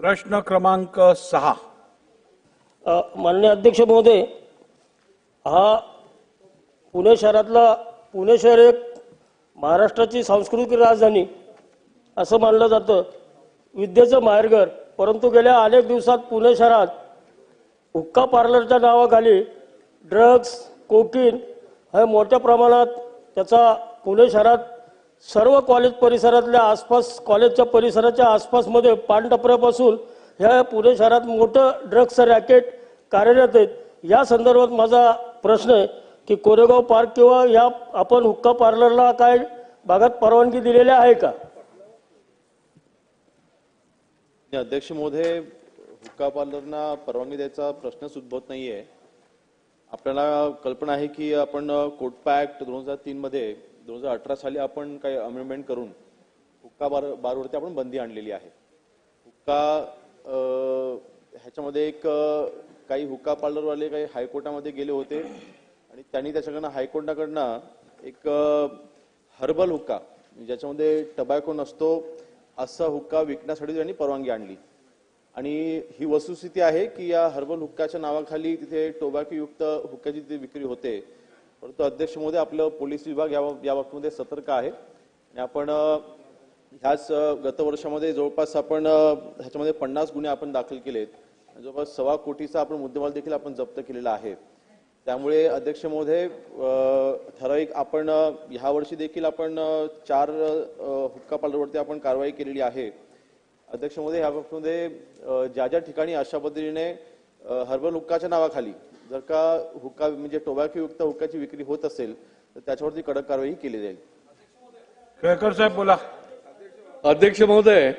प्रश्न क्रमांक सहा. माननीय अध्यक्ष महोदय हा पुणे शहरातला पुणे शहर एक महाराष्ट्राची सांस्कृतिक राजधानी असं मानलं जातं. विद्येचं माहेरघर परंतु गेल्या अनेक दिवसात पुणे शहरात हुक्का पार्लरच्या नावाखाली ड्रग्स कोकीन हे मोठ्या प्रमाणात त्याचा पुणे शहरात सर्व कॉलेज परिसरातल्या आसपास कॉलेजच्या परिसराच्या आसपासमध्ये पानटपऱ्यापासून ह्या पुणे शहरात मोठं ड्रग्सचं रॅकेट कार्यरत आहेत. या संदर्भात माझा प्रश्न आहे की कोरेगाव पार्क किंवा या आपण हुक्का पार्लरला काय भागात परवानगी दिलेली आहे का? अध्यक्ष मोदे हुक्का पार्लरना परवानगी द्यायचा प्रश्नच उद्भवत नाहीये. आपल्याला कल्पना आहे की आपण कोटपॅक्ट दोन हजार तीन मध्ये दोन हजार अठरा साली आपण काही अमेंडमेंट करून हुक्का बार बारवरती आपण बंदी आणलेली आहे. हुक्का ह्याच्यामध्ये एक काही हुक्का पार्लरवाले काही हायकोर्टामध्ये गेले होते आणि त्यांनी त्याच्याकडनं हायकोर्टाकडनं एक हर्बल हुक्का म्हणजे ज्याच्यामध्ये टबॅको नसतो असा हुक्का विकण्यासाठी त्यांनी परवानगी आणली. आणि ही वस्तुस्थिती आहे की या हर्बल हुक्काच्या नावाखाली तिथे टोबॅकोयुक्त हुक्क्याची तिथे विक्री होते. परंतु अध्यक्ष महोदय आपलं पोलीस विभाग या या बाबतीमध्ये सतर्क आहे. आणि आपण ह्याच गत वर्षामध्ये जवळपास आपण ह्याच्यामध्ये पन्नास गुन्हे आपण दाखल केलेत. जवळपास सव्वा कोटीचा आपण मुद्देमाल देखील आपण जप्त केलेला आहे. त्यामुळे अध्यक्ष महोदय ठराविक आपण ह्या वर्षी देखील आपण चार हुक्का पार्लरवरती आपण कारवाई केलेली आहे. अध्यक्ष महोदय ह्या बाबतीमध्ये ज्या ज्या ठिकाणी अशा पद्धतीने हर्बल हुक्काच्या नावाखाली जर का हुक्का म्हणजे टोबॅकोयुक्त हुक्काची विक्री होत असेल तर त्याच्यावरती कडक कारवाई केली जाईल. केळकर साहेब बोला. अध्यक्ष महोदय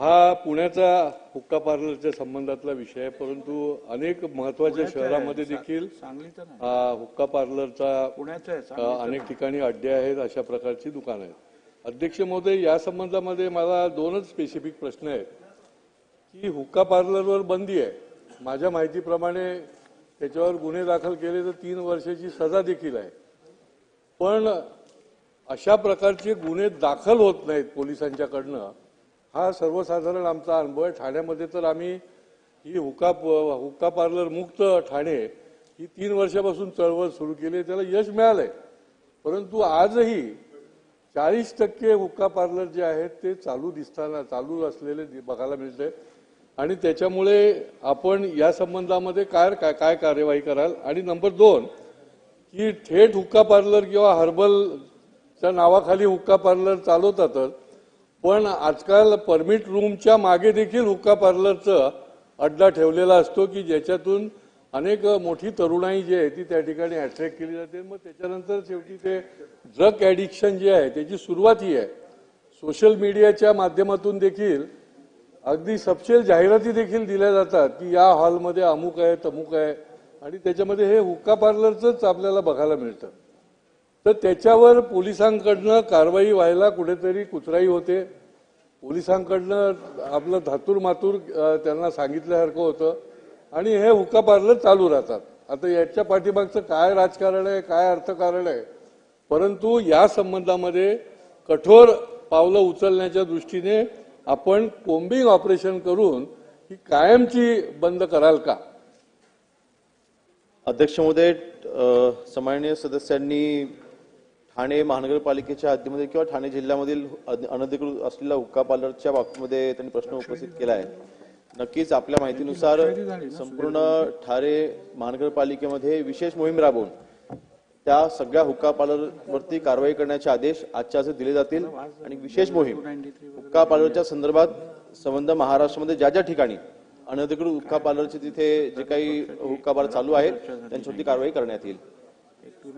हा पुण्याचा हुक्का पार्लरच्या संबंधातला विषय आहे परंतु अनेक महत्त्वाच्या शहरामध्ये देखील हा हुक्का पार्लरचा अनेक ठिकाणी अड्डे आहेत अशा प्रकारची दुकानं आहेत. अध्यक्ष महोदय या संबंधामध्ये मला दोनच स्पेसिफिक प्रश्न आहेत. की हुक्का पार्लरवर बंदी आहे. माझ्या माहितीप्रमाणे त्याच्यावर गुन्हे दाखल केले तर तीन वर्षाची सजा देखील आहे. पण अशा प्रकारचे गुन्हे दाखल होत नाहीत पोलिसांच्याकडनं. हा सर्वसाधारण आमचा अनुभव आहे. ठाण्यामध्ये तर आम्ही ही हुका हुक्का पार्लर मुक्त ठाणे ही तीन वर्षापासून चळवळ सुरू केली. आहे. त्याला यश मिळालंय. परंतु आजही चाळीस टक्के हुक्का पार्लर जे आहेत ते चालू दिसताना चालू असलेले बघायला मिळते आणि त्याच्यामुळे आपण या संबंधामध्ये काय काय काय कार्यवाही कराल? आणि नंबर दोन की थेट हुक्का पार्लर किंवा हर्बलच्या नावाखाली हुक्का पार्लर चालवतातच पण आजकाल परमिट रूमच्या मागे देखील हुक्का पार्लरचं अड्डा ठेवलेला असतो की ज्याच्यातून अनेक मोठी तरुणाई जी आहे ती त्या ठिकाणी अट्रॅक्ट केली जाते. मग त्याच्यानंतर शेवटी ते ड्रग ॲडिक्शन जे आहे त्याची सुरुवात ही आहे. सोशल मीडियाच्या माध्यमातून देखील अगदी सपशेल जाहिराती देखील दिल्या जातात की या हॉलमध्ये अमुक आहे तमुक आहे. आणि त्याच्यामध्ये हे हुक्का पार्लरचंच आपल्याला बघायला मिळतं. तर त्याच्यावर पोलिसांकडनं कारवाई व्हायला कुठेतरी कुचराई होते. पोलिसांकडनं आपलं धातूर मातूर त्यांना सांगितल्यासारखं होतं. आणि हे हुक्का पार्लर चालू राहतात. आता याच्या पाठीमागचं काय राजकारण आहे काय अर्थकारण आहे? परंतु या संबंधामध्ये कठोर पावलं उचलण्याच्या दृष्टीने आपण कोम्बिंग ऑपरेशन करून ही कायमची बंद कराल का? अध्यक्ष महोदय अ, सन्माननीय सदस्यांनी ठाणे महानगरपालिकेच्या हद्दीमध्ये किंवा ठाणे जिल्ह्यामधील अन- अनधिकृत असलेल्या हुक्का पार्लरच्या बाबतीमध्ये त्यांनी प्रश्न उपस्थित केला आहे नक्कीच आपल्या माहितीनुसार संपूर्ण ठाणे महानगरपालिकेमध्ये विशेष मोहीम राबवून त्या सगळ्या हुक्का पार्लरवरती कारवाई करण्याचे आदेश आजच्या आज दिले जातील. आणि विशेष मोहीम हुक्का पार्लरच्या संदर्भात संबंध महाराष्ट्रामध्ये ज्या ज्या ठिकाणी अनधिकृत हुक्का पार्लरचे तिथे जे काही हुक्का पार्लर चालू आहेत त्यांच्यावरती कारवाई करण्यात येईल.